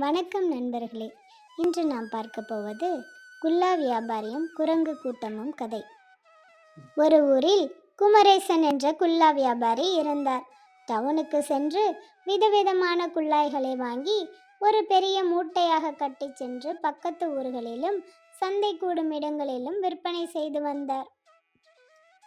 வணக்கம் நண்பர்களே. இன்று நாம் பார்க்க போவது குல்லா வியாபாரியும் குரங்கு கூட்டமும் கதை. ஒரு ஊரில் குமரேசன் என்ற குல்லா வியாபாரி இருந்தார். டவுனுக்கு சென்று விதவிதமான குல்லாய்களை வாங்கி ஒரு பெரிய மூட்டையாக கட்டிச் சென்று பக்கத்து ஊர்களிலும் சந்தை கூடும் இடங்களிலும் விற்பனை செய்து வந்தார்.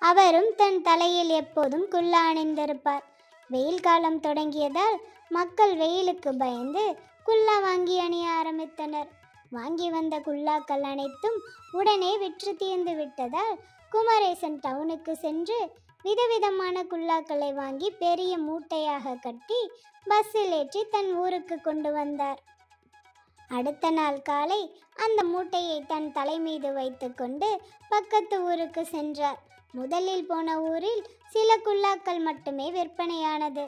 அவரும் தன் தலையில் எப்போதும் குல்லா அணிந்திருப்பார். வெயில் காலம் தொடங்கியதால் மக்கள் வெயிலுக்கு பயந்து குல்லா வாங்கி அணிய ஆரம்பித்தனர். வாங்கி வந்த குல்லாக்கள் அனைத்தும் உடனே விற்று தீர்ந்து விட்டதால் குமரேசன் டவுனுக்கு சென்று விதவிதமான குல்லாக்களை வாங்கி பெரிய மூட்டையாக கட்டி பஸ்ஸில் ஏற்றி தன் ஊருக்கு கொண்டு வந்தார். அடுத்த நாள் காலை அந்த மூட்டையை தன் தலை மீது வைத்துக்கொண்டு பக்கத்து ஊருக்கு சென்றார். முதலில் போன ஊரில் சில குல்லாக்கள் மட்டுமே விற்பனையானது.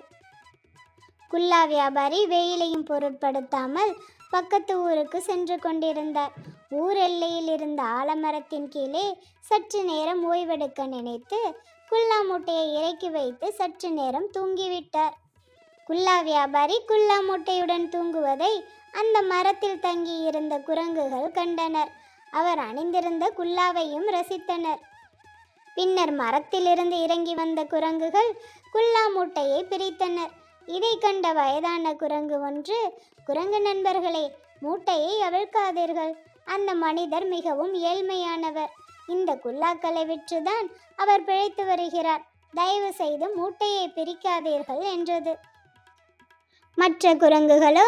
குல்லா வியாபாரி வெயிலையும் பொருட்படுத்தாமல் பக்கத்து ஊருக்கு சென்று கொண்டிருந்தார். ஊர் எல்லையில் இருந்த ஆலமரத்தின் கீழே சற்று நேரம் ஓய்வெடுக்க நினைத்து குல்லா மூட்டையை இறக்கி வைத்து சற்று நேரம் தூங்கிவிட்டார். குல்லா வியாபாரி குல்லா மூட்டையுடன் தூங்குவதை அந்த மரத்தில் தங்கி இருந்த குரங்குகள் கண்டனர். அவர் அணிந்திருந்த குல்லாவையும் ரசித்தனர். பின்னர் மரத்திலிருந்து இறங்கி வந்த குரங்குகள் குல்லா மூட்டையை பிரித்தனர். இதை கண்ட வயதான குரங்கு ஒன்று குரங்கு நண்பர்களே மூட்டையை அவிழ்க்காதீர்கள். அந்த மனிதர் மிகவும் ஏழ்மையானவர். இந்த குல்லாக்களை விற்றுதான் அவர் பிழைத்து வருகிறார். தயவு செய்து மூட்டையை பிரிக்காதீர்கள் என்றது. மற்ற குரங்குகளோ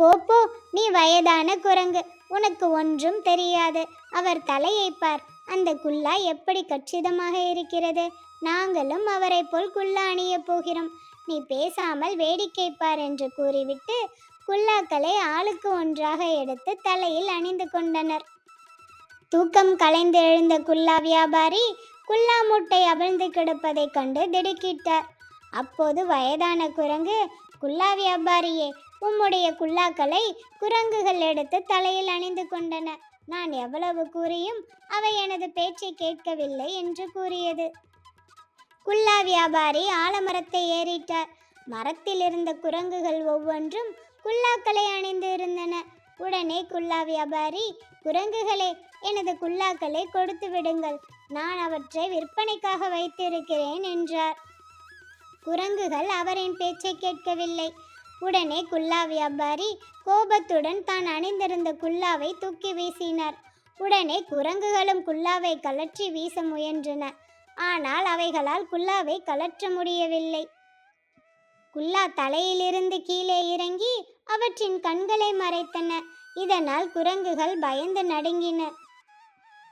போப்போ நீ வயதான குரங்கு. உனக்கு ஒன்றும் தெரியாது. அவர் தலையை பார். அந்த குல்லா எப்படி கச்சிதமாக இருக்கிறது? நாங்களும் அவரை போல் குல்லா அணியப் போகிறோம். நீ பேசாமல் வேடிக்கை பார் என்று கூறிவிட்டு குல்லாக்களை ஆளுக்கு ஒன்றாக எடுத்து தலையில் அணிந்து கொண்டனர். தூக்கம் கலைந்து எழுந்த குல்லா வியாபாரி குல்லா மூட்டை அவிழ்ந்து கிடப்பதைக் கண்டு திடுக்கிட்டார். அப்போது வயதான குரங்கு குல்லா வியாபாரியே உம்முடைய குல்லாக்களை குரங்குகள் எடுத்து தலையில் அணிந்து கொண்டன. நான் எவ்வளவு கூறியும் அவை எனது பேச்சை கேட்கவில்லை என்று கூறியது. குல்லா வியாபாரி ஆலமரத்தை ஏறிட்டார். மரத்தில் இருந்த குரங்குகள் ஒவ்வொன்றும் குல்லாக்களை அணிந்து இருந்தன. உடனே குல்லா வியாபாரி குரங்குகளே எனது குல்லாக்களை கொடுத்து விடுங்கள். நான் அவற்றை விற்பனைக்காக வைத்திருக்கிறேன் என்றார். குரங்குகள் அவரின் பேச்சை கேட்கவில்லை. உடனே குல்லா வியாபாரி கோபத்துடன் தான் அணிந்திருந்த குல்லாவை தூக்கி வீசினார். உடனே குரங்குகளும் குல்லாவை கலற்றி வீச முயன்றன. ஆனால் அவைகளால் குல்லாவை கலற்ற முடியவில்லை. குல்லா தலையிலிருந்து கீழே இறங்கி அவற்றின் கண்களை மறைத்தன. இதனால் குரங்குகள் பயந்து நடுங்கின.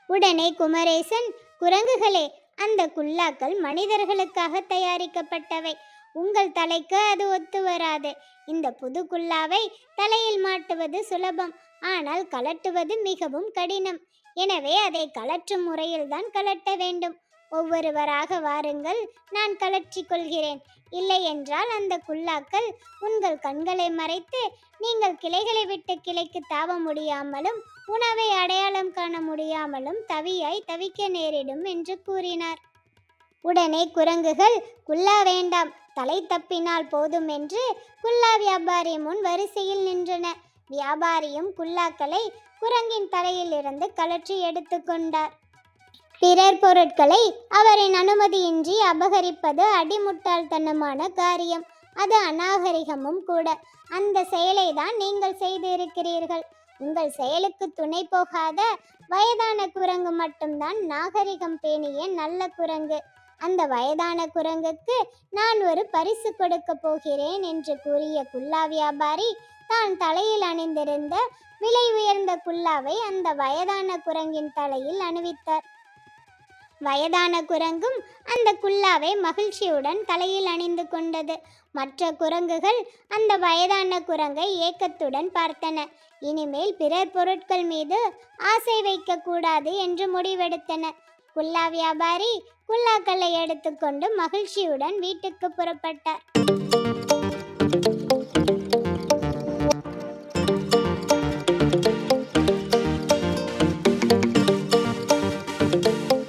உடனே குமரேசன் குரங்குகளே அந்த குல்லாக்கள் மனிதர்களுக்காக தயாரிக்கப்பட்டவை. உங்கள் தலைக்கு அது ஒத்து வராது. இந்த புது குல்லாவை தலையில் மாட்டுவது சுலபம். ஆனால் கலட்டுவது மிகவும் கடினம். எனவே அதை கலற்றும் முறையில்தான் கலட்ட வேண்டும். ஒவ்வொருவராக வாருங்கள் நான் கலற்றி கொள்கிறேன். இல்லை என்றால் அந்த குல்லாக்கள் உங்கள் கண்களை மறைத்து நீங்கள் கிளைகளை விட்டு கிளைக்கு தாவ முடியாமலும் உணவை அடையாளம் காண முடியாமலும் தவியாய் தவிக்க நேரிடும் என்று கூறினார். உடனே குரங்குகள் குல்லா வேண்டாம் தலை தப்பினால் போதும் என்று குல்லா வியாபாரி முன் வரிசையில் நின்றன. வியாபாரியும் குல்லாக்களை குரங்கின் தலையிலிருந்து கலற்றி எடுத்துக்கொண்டார் பிறர் பொருட்களை அவரின் அனுமதியின்றி அபகரிப்பது அடிமுட்டாள்தனமான காரியம். அது அநாகரிகமும் கூட. அந்த செயலை தான் நீங்கள் செய்திருக்கிறீர்கள். உங்கள் செயலுக்கு துணை போகாத வயதான குரங்கு மட்டும்தான் நாகரிகம் பேணிய நல்ல குரங்கு. அந்த வயதான குரங்குக்கு நான் ஒரு பரிசு கொடுக்க போகிறேன் என்று கூறிய குல்லா வியாபாரி தான் தலையில் அணிந்திருந்த விலை உயர்ந்த குல்லாவை அந்த வயதான குரங்கின் தலையில் அணிவித்தார். வயதான குரங்கும் அந்த குல்லாவை மகிழ்ச்சியுடன் தலையில் அணிந்து கொண்டது. மற்ற குரங்குகள் அந்த வயதான குரங்கை ஏக்கத்துடன் பார்த்தன. இனிமேல் பிறர் பொருட்கள் மீது ஆசை வைக்கக்கூடாது என்று முடிவெடுத்தன. குல்லா வியாபாரி குல்லாக்களை எடுத்துக்கொண்டு மகிழ்ச்சியுடன் வீட்டுக்கு புறப்பட்டார்.